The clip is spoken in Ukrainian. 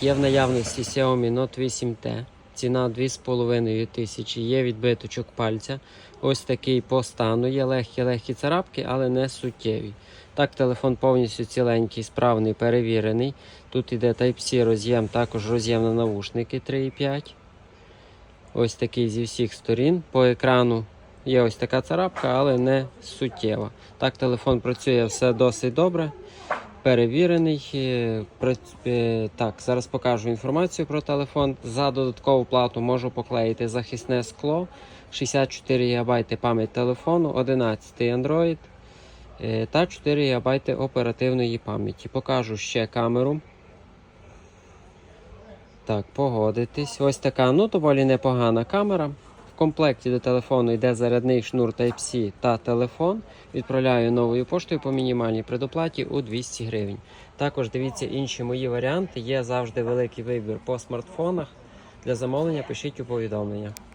є в наявності Xiaomi Note 8T. Ціна 2,5 тисячі. Є відбиточок пальця. Ось такий по стану. Є легкі-легкі царапки, але не суттєві. Так, телефон повністю ціленький, справний, перевірений. Тут іде Type-C роз'єм, також роз'єм на навушники 3,5. Ось такий зі всіх сторін. По екрану є ось така царапка, але не суттєва. Так, телефон працює все досить добре. Перевірений. Е, Так, зараз покажу інформацію про телефон. За додаткову плату можу поклеїти захисне скло, 64 ГБ пам'ять телефону, 11 Android е, та 4 ГБ оперативної пам'яті. Покажу ще камеру. Так, погодитись. Ось така, ну, доволі непогана камера. Комплекті до телефону йде зарядний шнур Type-C та телефон. Відправляю новою поштою по мінімальній предоплаті у 200 гривень. Також дивіться інші мої варіанти. Є завжди великий вибір по смартфонах. Для замовлення пишіть у повідомлення.